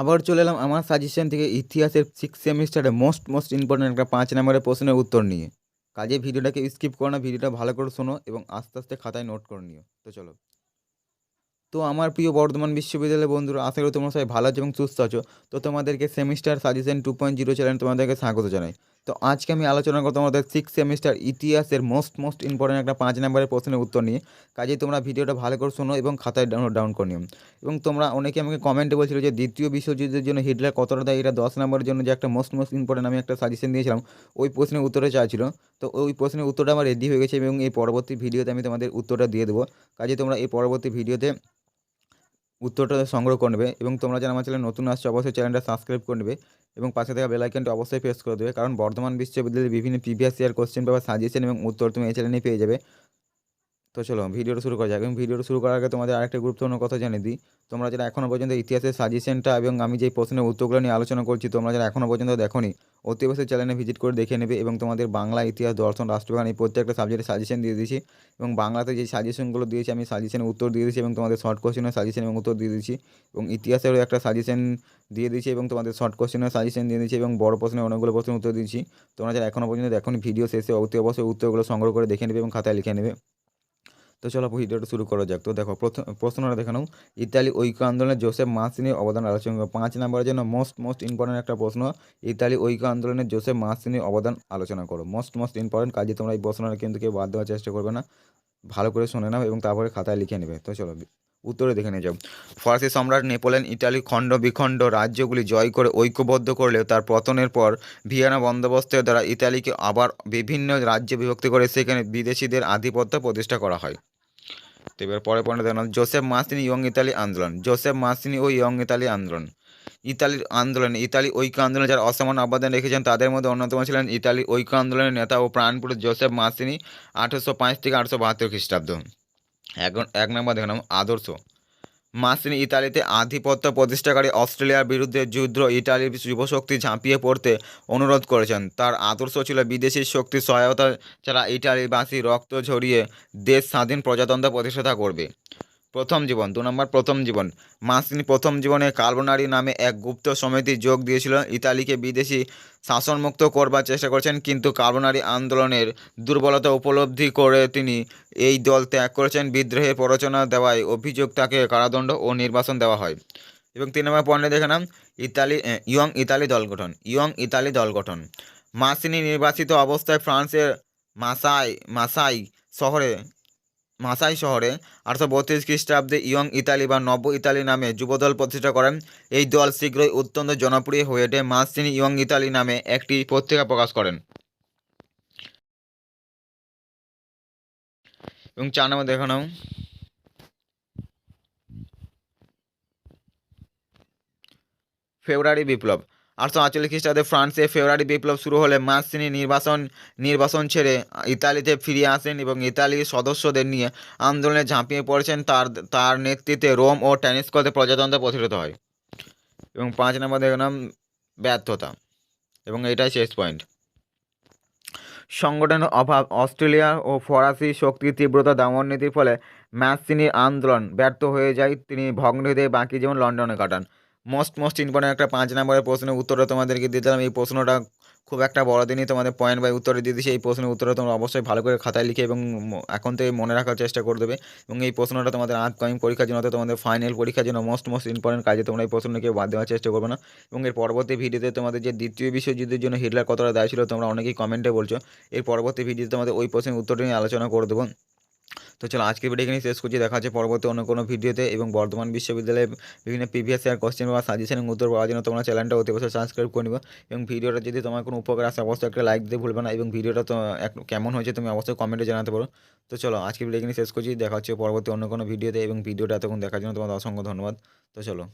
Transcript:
আবার চলে এলাম আমার সাজেশন থেকে ইতিহাসের সিক্স সেমিস্টারে মোস্ট মোস্ট ইম্পর্টেন্ট একটা পাঁচ নম্বরের প্রশ্নের উত্তর নিয়ে। কাজে ভিডিওটাকে স্কিপ করো না, ভিডিওটা ভালো করে শোনো এবং আস্তে আস্তে খাতায় নোট করে নিও। তো চলো। তো আমার প্রিয় বর্ধমান বিশ্ববিদ্যালয়ের বন্ধুরা, আশা করি তোমরা সবাই ভালো আছো এবং সুস্থ আছো। তো তোমাদেরকে semester suggestion two point zero channel তোমাদেরকে স্বাগত জানাই। তো আজকে আমি আলোচনা করব তোমাদের সিক্স সেমিস্টার ইতিহাসের মোস্ট মোস্ট ইম্পর্টেন্ট একটা পাঁচ নম্বরের প্রশ্নের উত্তর নিয়ে। কাজেই তোমরা ভিডিওটা ভালো করে শোনো এবং খাতায় ডাউনলোড ডাউন করে নিও। এবং তোমরা অনেকে আমাকে কমেন্টে বলছিল যে দ্বিতীয় বিশ্বযুদ্ধের জন্য হিটলার কতটা দেয়? এটা দশ নম্বরের জন্য যে একটা মোস্ট মোস্ট ইম্পর্টেন্ট আমি একটা সাজেশন দিয়েছিলাম। ওই প্রশ্নের উত্তরে চাইছিল। তো ওই প্রশ্নের উত্তরটা আমার রেডি হয়ে গেছে এবং এই পরবর্তী ভিডিওতে আমি তোমাদের উত্তরটা দিয়ে দেবো। কাজে তোমরা এই পরবর্তী ভিডিওতে উত্তরটা সংগ্রহ করে নেবে এবং তোমরা যারা আমার চ্যানেল নতুন আসছো, অবশ্যই চ্যানেলটা সাবস্ক্রাইব করে নেবে। এবং পাশে থাকা বেল আইকনটা অবশ্যই প্রেস করে দেবে। কারণ বর্ধমান বিশ্ববিদ্যালয়ের বিভিন্ন previous year question paper suggestion এবং উত্তর তুমি এই চ্যানেলে পেয়ে যাবে। তো চলো, ভিডিওটা শুরু করা যাক। এবং ভিডিওটা শুরু করার আগে তোমাদের আরেকটা গুরুত্বপূর্ণ কথা জানিয়ে দিই। তোমরা যারা এখনও পর্যন্ত ইতিহাসের সাজেশনটা এবং আমি যেই প্রশ্নের উত্তরগুলো নিয়ে আলোচনা করছি, তোমরা যারা এখনও পর্যন্ত দেখোনি, অতি অবশ্যই চ্যানেলে ভিজিট করে দেখে নেবে এবং তোমাদের বাংলা ইতিহাস, দর্শন রাষ্ট্রবিজ্ঞান এই প্রত্যেকটা সাবজেক্টের সাজেশন দিয়ে দিয়েছি। এবং বাংলাতে যে সাজেশনগুলো দিয়েছি, আমি সাজেশনের উত্তর দিয়ে দিয়েছি এবং তোমাদের শর্ট কোশ্চেনের সাজেশন এবং উত্তর দিয়ে দিয়েছি। এবং ইতিহাসেরও একটা সাজেশন দিয়ে দিয়েছি এবং তোমাদের শর্ট কোশ্চেনের সাজেশন দিয়ে দিয়েছি এবং বড় প্রশ্নের অনেকগুলো প্রশ্নের উত্তর দিয়েছি। তোমরা যারা এখনও পর্যন্ত দেখোনি ভিডিও শেষে অতি অবশ্যই উত্তরগুলো সংগ্রহ করে দেখে নেবে এবং খাতায় লিখে নেবে। তো চলো ভিডিওটা শুরু করা যাক। তো দেখো প্রথম প্রশ্নটা দেখে নাও। ইতালি ঐক্য আন্দোলনে জোসেফ মাসিনির অবদান আলোচনা করব। পাঁচ নম্বরের জন্য মোস্ট মোস্ট ইম্পর্টেন্ট একটা প্রশ্ন। ইতালি ঐক্য আন্দোলনে জোসেফ মাসিনির অবদান আলোচনা করো। মোস্ট মোস্ট ইম্পর্টেন্ট কাজে তোমরা এই প্রশ্নটা কিন্তু কেউ বাদ দেওয়ার চেষ্টা করবে না। ভালো করে শুনে নাও এবং তারপরে খাতায় লিখে নেবে। তো চলো, উত্তরে দেখে নিয়ে যাও। ফরাসি সম্রাট নেপোলিয়ন ইটালি খণ্ড বিখণ্ড রাজ্যগুলি জয় করে ঐক্যবদ্ধ করলেও তার পতনের পর ভিয়েনা বন্দোবস্তের দ্বারা ইতালিকে আবার বিভিন্ন রাজ্যে বিভক্ত করে সেখানে বিদেশিদের আধিপত্য প্রতিষ্ঠা করা হয়। তো এবার পরে পয়েন্ট দেখলাম জোসেফ মাসিনি ইয়ং ইতালি আন্দোলন। জোসেফ মাসিনি ও ইয়ং ইতালি আন্দোলন। ইতালির আন্দোলন, ইতালি ঐক্য আন্দোলনে যারা অসামান্য অবদান রেখেছেন, তাদের মধ্যে অন্যতম ছিলেন ইতালি ঐক্য আন্দোলনের নেতা ও প্রাণপুরুষ জোসেফ মাসিনি, আঠেরোশো পাঁচ থেকে আটশো বাহাত্তর খ্রিস্টাব্দ। এক এক নম্বর দেখলাম আদর্শ। মাসিনি ইতালিতে আধিপত্য প্রতিষ্ঠাকারী অস্ট্রেলিয়ার বিরুদ্ধে যুদ্ধ ইতালির যুবশক্তি ঝাঁপিয়ে পড়তে অনুরোধ করেছেন। তার আদর্শ ছিল বিদেশি শক্তির সহায়তা ছাড়া ইটালিবাসী রক্ত ঝরিয়ে দেশ স্বাধীন প্রজাতন্ত্র প্রতিষ্ঠা করবে। প্রথম জীবন, দু নম্বর প্রথম জীবন। মাসিনি প্রথম জীবনে কার্বনারি নামে এক গুপ্ত সমিতি যোগ দিয়েছিল। ইতালিকে বিদেশি শাসনমুক্ত করবার চেষ্টা করেছেন, কিন্তু কার্বনারি আন্দোলনের দুর্বলতা উপলব্ধি করে তিনি এই দল ত্যাগ করেছেন। বিদ্রোহের প্ররোচনা দেওয়ায় অভিযোগ তাকে কারাদণ্ড ও নির্বাসন দেওয়া হয়। এবং তিন নম্বর পয়েন্টে দেখে নাম, ইতালি ইয়ং ইতালি দল গঠন, ইয়ং ইতালি দল গঠন। মাসিনি নির্বাসিত অবস্থায় ফ্রান্সের মাসাই মাসাই শহরে মাসাই শহরে আটশো বত্রিশ খ্রিস্টাব্দে ইয়ং ইতালি বা নব্য ইতালি নামে যুবদল প্রতিষ্ঠা করেন। এই দল শীঘ্রই অত্যন্ত জনপ্রিয় হয়ে ওঠে। মাসিনি ইয়ং ইতালি নামে একটি পত্রিকা প্রকাশ করেন। এবং চার নম্বর দেখে নাও। ফেব্রুয়ারি বিপ্লব। আটশো আটচল্লিশ খ্রিস্টাব্দে ফ্রান্সে ফেব্রুয়ারি বিপ্লব শুরু হলে মাসিনি নির্বাসন নির্বাসন ছেড়ে ইতালিতে ফিরে আসেন এবং ইতালির সদস্যদের নিয়ে আন্দোলনে ঝাঁপিয়ে পড়েছেন। তার তার নেতৃত্বে রোম ও ট্যানিস্কোতে প্রজাতন্ত্র প্রতিষ্ঠিত হয় এবং পাঁচ নম্বর দেখলাম ব্যর্থতা এবং এটাই শেষ পয়েন্ট। সংগঠনের অভাব অস্ট্রেলিয়া ও ফরাসি শক্তির তীব্রতা দমন নীতির ফলে ম্যাসিনির আন্দোলন ব্যর্থ হয়ে যায়। তিনি ভগ্ন হৃদয়ে বাকি জীবন লন্ডনে কাটান। মোস্ট মোস্ট ইম্পর্টেন্ট একটা পাঁচ নম্বরের প্রশ্নের উত্তরটা তোমাদেরকে দিতাম এই প্রশ্নটা খুব একটা বড় দিনই তোমাদের পয়েন্ট বাই উত্তরে দিয়ে দিচ্ছি এই প্রশ্নের উত্তরটা তোমরা অবশ্যই ভালো করে খাতায় লিখে এবং এখন থেকে মনে রাখার চেষ্টা করে দেবে। এবং এই প্রশ্নটা তোমাদের আপকামিং পরীক্ষার জন্য অর্থাৎ তোমাদের ফাইনাল পরীক্ষার জন্য মোস্ট মোস্ট ইম্পর্টেন্ট কাজে তোমরা এই প্রশ্নটা কেউ বাদ দেওয়ার চেষ্টা করবে না। এবং এর পরবর্তী ভিডিওতে তোমাদের যে দ্বিতীয় বিশ্বযুদ্ধের জন্য হিটলার কতটা দায় ছিল তোমরা অনেকেই কমেন্টে বলছো। এর পরবর্তী ভিডিওতে তোমাদের ওই প্রশ্নের উত্তরটা নিয়ে আলোচনা করে দেবো। তো চলো আজকে ভিডিও এখানে শেষ করছি। দেখা হচ্ছে পরবর্তী অন্য কোনো ভিডিওতে এবং বর্ধমান বিশ্ববিদ্যালয়ের বিভিন্ন প্রিভিয়াস ইয়ার কোশ্চেন বা সাজেশন এবং উত্তর পাওয়ার জন্য তোমরা চ্যানেলটা অতি অবশ্যই সাবস্ক্রাইব করে নিবো। এবং ভিডিওটা যদি তোমার কোনো উপকার আসে, অবশ্যই একটা লাইক দিতে ভুলবে না এবং ভিডিওটা তো কেমন হয়েছে তুমি অবশ্যই কমেন্টে জানাতে পারো। তো চলো আজকে ভিডিও এখানে শেষ করছি। দেখা হচ্ছে পরবর্তী অন্য কোনো ভিডিওতে এবং ভিডিওটা এতক্ষণ দেখার জন্য তোমাদের অসংখ্য ধন্যবাদ। তো চলো।